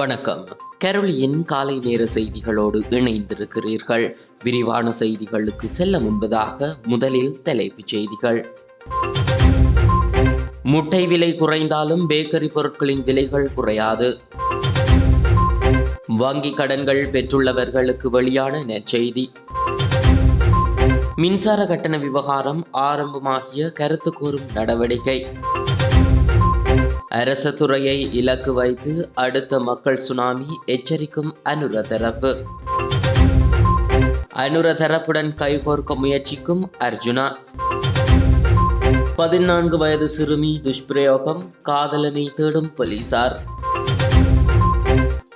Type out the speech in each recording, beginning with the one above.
வணக்கம். கரோலியின் காலை நேர செய்திகளோடு இணைந்திருக்கிறீர்கள். விரிவான செய்திகளுக்கு செல்ல முன்பதாக முதலில் தலைப்புச் செய்திகள். முட்டை விலை குறைந்தாலும் பேக்கரி பொருட்களின் விலைகள் குறையாது. வங்கி கடன்கள் பெற்றுள்ளவர்களுக்கு வெளியான நெற்செய்தி. மின்சார கட்டண விவகாரம் ஆரம்பமாகிய கருத்து கூறும் நடவடிக்கை. அரச துறையை இலக்கு வைத்து அடுத்த மக்கள் சுனாமி எச்சரிக்கும் அனுர தரப்பு. அனுர தரப்புடன் கைகோர்க்க முயற்சிக்கும் அர்ஜுனா. பதினான்கு வயது சிறுமி துஷ்பிரயோகம் காதலனை தேடும் போலீசார்.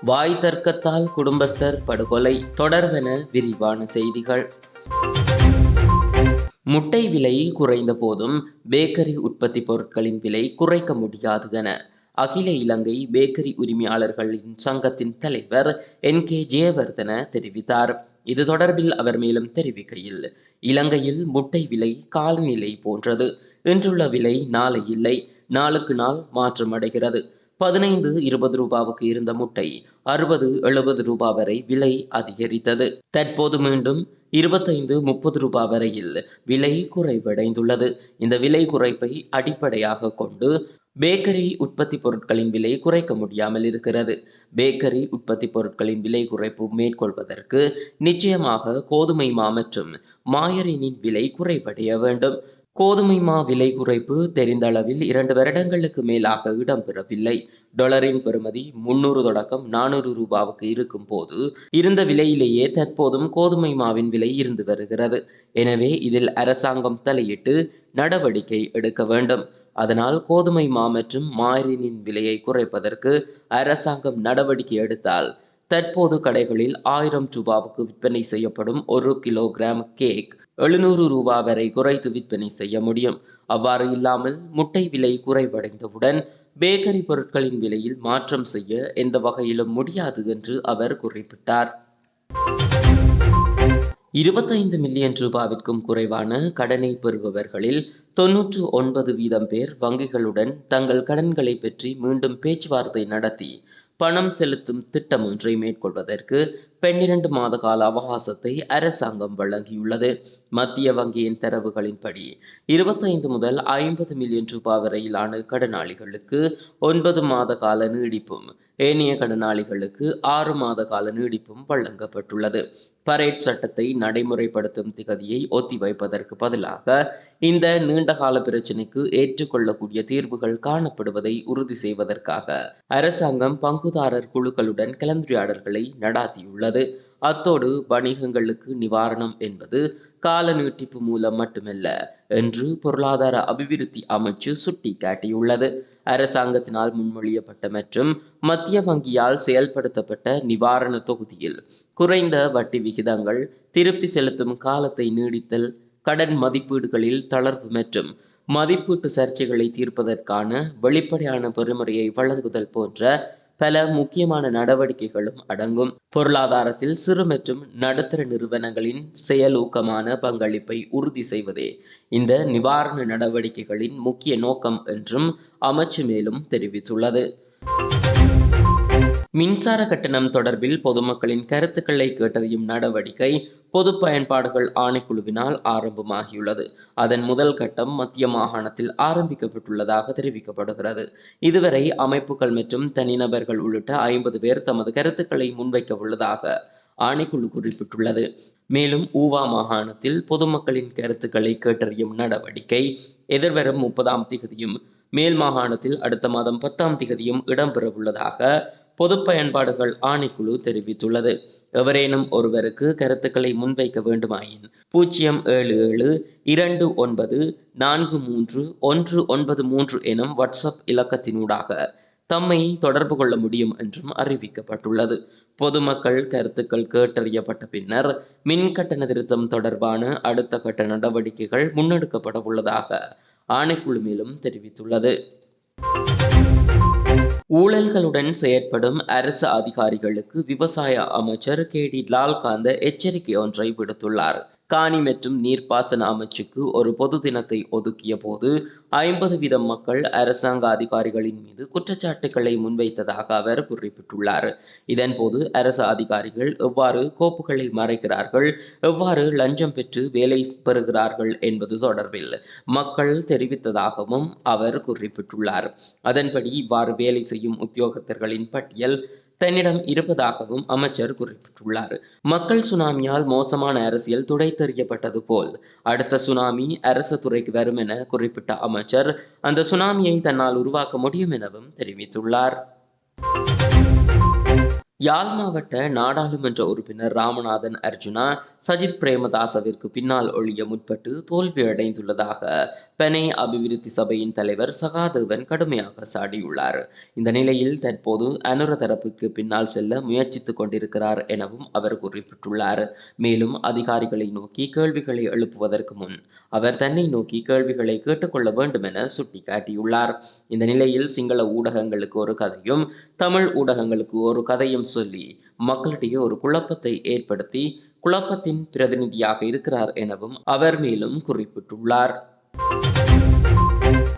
வாய் தர்க்கத்தால் குடும்பஸ்தர் படுகொலை தொடர்வென விரிவான செய்திகள். முட்டை விலை குறைந்த போதும் பேக்கரி உற்பத்தி பொருட்களின் விலை குறைக்க முடியாது என அகில இலங்கை பேக்கரி உரிமையாளர்களின் சங்கத்தின் தலைவர் என். கே. ஜெயவர்தன தெரிவித்தார். இது தொடர்பில் அவர் மேலும் தெரிவிக்கையில் இலங்கையில் முட்டை விலை காலநிலை போன்றது. இன்றுள்ள விலை நாளை இல்லை நாளுக்கு நாள் மாற்றமடைகிறது பதினைந்து இருபது ரூபாவுக்கு இருந்த முட்டை அறுபது எழுபது ரூபாய் வரை விலை அதிகரித்தது. தற்போது மீண்டும் இருபத்தைந்து முப்பது ரூபாய் வரையில் விலை குறைவடைந்துள்ளது. இந்த விலை குறைப்பை அடிப்படையாக கொண்டு பேக்கரி உற்பத்தி பொருட்களின் விலை குறைக்க முடியாமல் இருக்கிறது. பேக்கரி உற்பத்தி பொருட்களின் விலை குறைப்பு மேற்கொள்வதற்கு நிச்சயமாக கோதுமை மா மற்றும் மாயரினின் விலை குறைவடைய வேண்டும். கோதுமை மா விலை குறைப்பு தெரிந்த அளவில் இரண்டு வருடங்களுக்கு மேலாக இடம்பெறவில்லை. டொலரின் பெறுமதி முன்னூறு தொடக்கம் நானூறு ரூபாவுக்கு இருக்கும் போது இருந்த விலையிலேயே தற்போதும் கோதுமை மாவின் விலை இருந்து வருகிறது. எனவே இதில் அரசாங்கம் தலையிட்டு நடவடிக்கை எடுக்க வேண்டும். அதனால் கோதுமை மா மற்றும் மாரினின் விலையை குறைப்பதற்கு அரசாங்கம் நடவடிக்கை எடுத்தால் தற்போது கடைகளில் ஆயிரம் ரூபாவுக்கு விற்பனை செய்யப்படும் ஒரு கிலோகிராம் கேக் எழுநூறு ரூபாய் வரை குறைத்து விற்பனை செய்ய முடியும். அவ்வாறு இல்லாமல் முட்டை விலை குறைவடைந்தவுடன் பேக்கரி பொருட்களின் விலையில் மாற்றம் செய்ய எந்த வகையிலும் முடியாது என்று அவர் குறிப்பிட்டார். இருபத்தைந்து மில்லியன் ரூபாவிற்கும் குறைவான கடனை பெறுபவர்களில் தொன்னூற்று ஒன்பது வீதம் பேர் வங்கிகளுடன் தங்கள் கடன்களை பற்றி மீண்டும் பேச்சுவார்த்தை நடத்தி பணம் செலுத்தும் திட்டம் ஒன்றை மேற்கொள்வதற்கு பன்னிரண்டு மாத கால அவகாசத்தை அரசாங்கம் வழங்கியுள்ளது. மத்திய வங்கியின் தரவுகளின்படி இருபத்தைந்து முதல் ஐம்பது மில்லியன் ரூபாய் வரையிலான கடனாளிகளுக்கு ஒன்பது மாத கால நீடிப்பும் ஏனைய கடனாளிகளுக்கு ஆறு மாத கால நீடிப்பும் வழங்கப்பட்டுள்ளது. பரேட் சட்டத்தை நடைமுறைப்படுத்தும் திகதியை ஒத்திவைப்பதற்கு பதிலாக இந்த நீண்டகால பிரச்சினைக்கு ஏற்றுக்கொள்ளக்கூடிய தீர்வுகள் காணப்படுவதை உறுதி செய்வதற்காக அரசாங்கம் பங்குதாரர் குழுக்களுடன் கலந்துரையாடல்களை நடாத்தியுள்ளது. அத்தோடு வணிகங்களுக்கு நிவாரணம் என்பது கால நீட்டிப்பு மூலம் மட்டுமல்ல என்று பொருளாதார அபிவிருத்தி அமைச்சு சுட்டிக்காட்டியுள்ளது. அரசாங்கத்தினால் முன்மொழியப்பட்ட மற்றும் மத்திய வங்கியால் செயல்படுத்தப்பட்ட நிவாரண தொகுதியில் குறைந்த வட்டி விகிதங்கள் திருப்பி செலுத்தும் காலத்தை நீடித்தல் கடன் மதிப்பீடுகளில் தளர்வு மற்றும் மதிப்பீட்டு சர்ச்சைகளை தீர்ப்பதற்கான வெளிப்படையான பொறுமுறையை வழங்குதல் போன்ற பல முக்கியமான நடவடிக்கைகளும் அடங்கும். பொருளாதாரத்தில் சிறு மற்றும் நடுத்தர நிறுவனங்களின் செயலூக்கமான பங்களிப்பை உறுதி செய்வதே இந்த நிவாரண நடவடிக்கைகளின் முக்கிய நோக்கம் என்றும் அமைச்சு மேலும் தெரிவித்துள்ளது. மின்சார கட்டணம் தொடர்பில் பொதுமக்களின் கருத்துக்களை கேட்டறியும் நடவடிக்கை பொது பயன்பாடுகள் ஆணைக்குழுவினால் ஆரம்பமாகியுள்ளது. அதன் முதல் கட்டம் மத்திய மாகாணத்தில் ஆரம்பிக்கப்பட்டுள்ளதாக தெரிவிக்கப்படுகிறது. இதுவரை அமைப்புகள் மற்றும் தனிநபர்கள் உள்ளிட்ட ஐம்பது பேர் தமது கருத்துக்களை முன்வைக்க உள்ளதாக ஆணைக்குழு குறிப்பிட்டுள்ளது. மேலும் ஊவா மாகாணத்தில் பொதுமக்களின் கருத்துக்களை கேட்டறியும் நடவடிக்கை எதிர்வரும் முப்பதாம் திகதியும் மேல் மாகாணத்தில் அடுத்த மாதம் பத்தாம் திகதியும் இடம்பெறவுள்ளதாக பொது பயன்பாடுகள் ஆணைக்குழு தெரிவித்துள்ளது. எவரேனும் ஒருவருக்கு கருத்துக்களை முன்வைக்க வேண்டுமாயின் பூஜ்ஜியம் ஏழு ஏழு இரண்டு ஒன்பது நான்கு மூன்று ஒன்று ஒன்பது மூன்று எனும் வாட்ஸ்அப் இலக்கத்தினூடாக தம்மை தொடர்பு கொள்ள முடியும் என்றும் அறிவிக்கப்பட்டுள்ளது. பொதுமக்கள் கருத்துக்கள் கேட்டறியப்பட்ட பின்னர் மின் கட்டண திருத்தம் தொடர்பான அடுத்த கட்ட நடவடிக்கைகள் முன்னெடுக்கப்பட உள்ளதாக ஆணைக்குழு மேலும் தெரிவித்துள்ளது. ஊழல்களுடன் செயற்படும் அரசு அதிகாரிகளுக்கு விவசாய அமைச்சர் கே டி லால்காந்த எச்சரிக்கை ஒன்றை விடுத்துள்ளார். காணி மற்றும் நீர்ப்பாசன அமைச்சுக்கு ஒரு பொது தினத்தை ஒதுக்கிய போது ஐம்பது வீதம் மக்கள் அரசாங்க அதிகாரிகளின் மீது குற்றச்சாட்டுகளை முன்வைத்ததாக அவர் குறிப்பிட்டுள்ளார். இதன்போது அரசு அதிகாரிகள் எவ்வாறு கோப்புகளை மறைக்கிறார்கள் எவ்வாறு லஞ்சம் பெற்று வேலை பெறுகிறார்கள் என்பது தொடர்பில் மக்கள் தெரிவித்ததாகவும் அவர் குறிப்பிட்டுள்ளார். அதன்படி இவ்வாறு வேலை செய்யும் உத்தியோகத்தர்களின் பட்டியல் தன்னிடம் இருப்பதாகவும் அமைச்சர் குறிப்பிட்டுள்ளார். மக்கள் சுனாமியால் மோசமான அரசியல் துடைத்தெறியப்பட்டது போல் அடுத்த சுனாமி அரசு துறைக்கு வரும் என குறிப்பிட்ட அமைச்சர் அந்த சுனாமியை தன்னால் உருவாக்க முடியும் எனவும் தெரிவித்துள்ளார். யாழ் மாவட்ட நாடாளுமன்ற உறுப்பினர் ராமநாதன் அர்ஜுனா சஜித் பிரேமதாசவிற்கு பின்னால் ஒழிய முற்பட்டு தோல்வியடைந்துள்ளதாக பெனை அபிவிருத்தி சபையின் தலைவர் சகாதேவன் கடுமையாக சாடியுள்ளார். இந்த நிலையில் தற்போது அனுர தரப்புக்கு பின்னால் செல்ல முயற்சித்துக் கொண்டிருக்கிறார் எனவும் அவர் குறிப்பிட்டுள்ளார். மேலும் அதிகாரிகளை நோக்கி கேள்விகளை எழுப்புவதற்கு முன் அவர் தன்னை நோக்கி கேள்விகளை கேட்டுக்கொள்ள வேண்டும் என சுட்டிக்காட்டியுள்ளார். இந்த நிலையில் சிங்கள ஊடகங்களுக்கு ஒரு கதையும் தமிழ் ஊடகங்களுக்கு ஒரு கதையும் சொல்லி மக்களிடையே ஒரு குழப்பத்தை ஏற்படுத்தி குழப்பத்தின் பிரதிநிதியாக இருக்கிறார் எனவும் அவர் மேலும் குறிப்பிட்டுள்ளார்.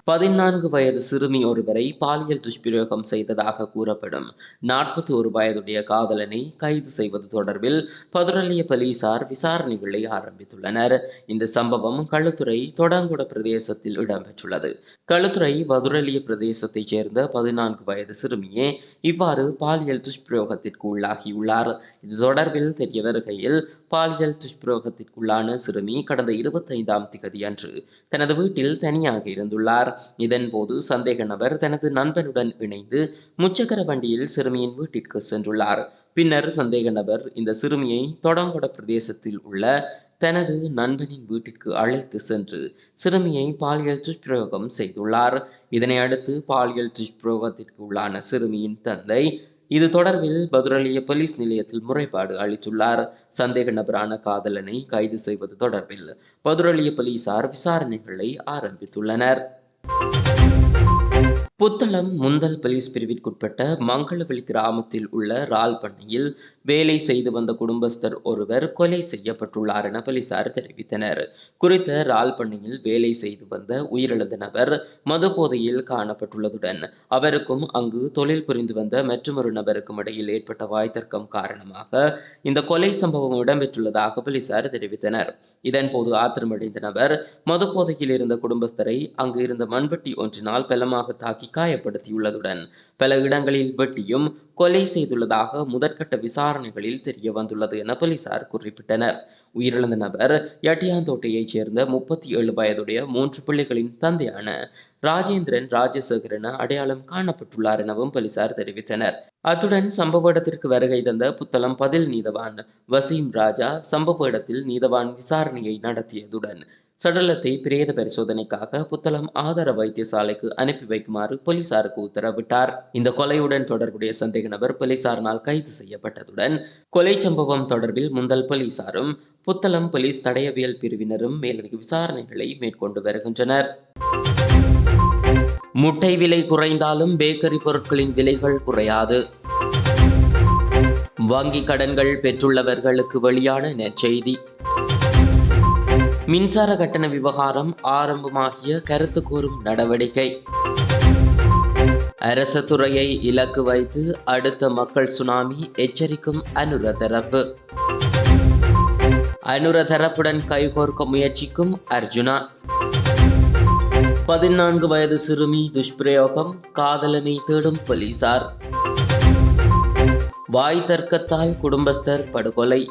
பதினான்கு வயது சிறுமி ஒருவரை பாலியல் துஷ்பிரயோகம் செய்ததாக கூறப்படும். நாற்பத்தி ஒரு வயதுடைய காதலனை கைது செய்வது தொடர்பில் பதுரலிய போலீசார் விசாரணைகளை ஆரம்பித்துள்ளனர். இந்த சம்பவம் களுத்துறை தொடங்குட பிரதேசத்தில் இடம்பெற்றுள்ளது. களுத்துறை பதுரலிய பிரதேசத்தைச் சேர்ந்த பதினான்கு வயது சிறுமியே இவ்வாறு பாலியல் துஷ்பிரயோகத்திற்கு உள்ளாகியுள்ளார். இது தொடர்பில் தெரிய வருகையில் பாலியல் துஷ்பிரயோகத்திற்குள்ளான சிறுமி கடந்த இருபத்தைந்தாம் திகதி அன்று தனது வீட்டில் தனியாக இருந்துள்ளார். இதன் போது சந்தேக நபர் தனது நண்பனுடன் இணைந்து முச்சக்கர வண்டியில் சிறுமியின் வீட்டிற்கு சென்றுள்ளார். பின்னர் சந்தேக நபர் இந்த சிறுமியை தொடங்கொட பிரதேசத்தில் உள்ள தனது நண்பனின் வீட்டிற்கு அழைத்து சென்று சிறுமியை பாலியல் துஷ்பிரயோகம் செய்துள்ளார். இதனை அடுத்து பாலியல் துஷ்பிரயோகத்திற்கு உள்ளான சிறுமியின் தந்தை இது தொடர்பில் பதுரலிய போலீஸ் நிலையத்தில் முறைப்பாடு அளித்துள்ளார். சந்தேக நபரான காதலனை கைது செய்வது தொடர்பில் பதுரலிய போலீசார் விசாரணைகளை ஆரம்பித்துள்ளனர். Bye. புத்தளம் முந்தல் போலீஸ் பிரிவிற்குட்பட்ட மங்களவெளி கிராமத்தில் உள்ள ரால் பண்ணையில் வேலை செய்து வந்த குடும்பஸ்தர் ஒருவர் கொலை செய்யப்பட்டுள்ளார் என போலீசார் தெரிவித்தனர். குறித்த ரால் பண்ணையில் வேலை செய்து வந்த உயிரிழந்த நபர் மது போதையில் காணப்பட்டுள்ளதுடன் அவருக்கும் அங்கு தொழில் புரிந்து வந்த மற்றொரு நபருக்கும் இடையில் ஏற்பட்ட வாய்த்தர்க்கம் காரணமாக இந்த கொலை சம்பவம் இடம்பெற்றுள்ளதாக போலீசார் தெரிவித்தனர். இதன்போது ஆத்திரமடைந்த நபர் மது போதையில் இருந்த குடும்பஸ்தரை அங்கு இருந்த மண்வெட்டி ஒன்றினால் பலமாக தாக்கி தாக்கி காயப்படுத்தியுள்ளதுடன் பல இடங்களில் வெட்டியும் கொலை செய்துள்ளதாக முதற்கட்ட விசாரணைகளில் தெரிய வந்துள்ளது என போலீசார் குறிப்பிட்டனர். உயிரிழந்த நபர் எட்டியாந்தோட்டையைச் சேர்ந்த முப்பத்தி ஏழு வயதுடைய மூன்று பிள்ளைகளின் தந்தையான ராஜேந்திரன் ராஜசேகர் என அடையாளம் காணப்பட்டுள்ளார் எனவும் போலீசார் தெரிவித்தனர். அத்துடன் சம்பவ இடத்திற்கு வருகை தந்த புத்தளம் பதில் நீதவான் வசீம் ராஜா சம்பவ இடத்தில் நீதவான் விசாரணையை நடத்தியதுடன் சடலத்தை பிரேத பரிசோதனைக்காக புத்தளம் ஆதார வைத்தியசாலைக்கு அனுப்பி வைக்குமாறு போலீசாருக்கு உத்தரவிட்டார். இந்த கொலையுடன் தொடர்புடைய சந்தேக நபர் போலீசாரினால் கைது செய்யப்பட்டதுடன் கொலை சம்பவம் தொடர்பில் முந்தல் போலீசாரும் புத்தளம் போலீஸ் தடயவியல் பிரிவினரும் மேலதிக விசாரணைகளை மேற்கொண்டு வருகின்றனர். முட்டை விலை குறைந்தாலும் பேக்கரி பொருட்களின் விலைகள் குறையாது. வங்கி கடன்கள் பெற்றுள்ளவர்களுக்கு வெளியான நெற்செய்தி மின்சார கட்டண விவகாரம் ஆரம்பமாகிய கருத்து கூறும் நடவடிக்கை. அரச துறையை இலக்கு வைத்து அடுத்த மக்கள் சுனாமி எச்சரிக்கும் அனுர தரப்பு. அனுர தரப்புடன் கைகோர்க்க முயற்சிக்கும் அர்ஜுனா. பதினான்கு வயது சிறுமி துஷ்பிரயோகம் காதலனை தேடும் போலீசார். வாய் தர்க்கத்தால் குடும்பஸ்தர் படுகொலை.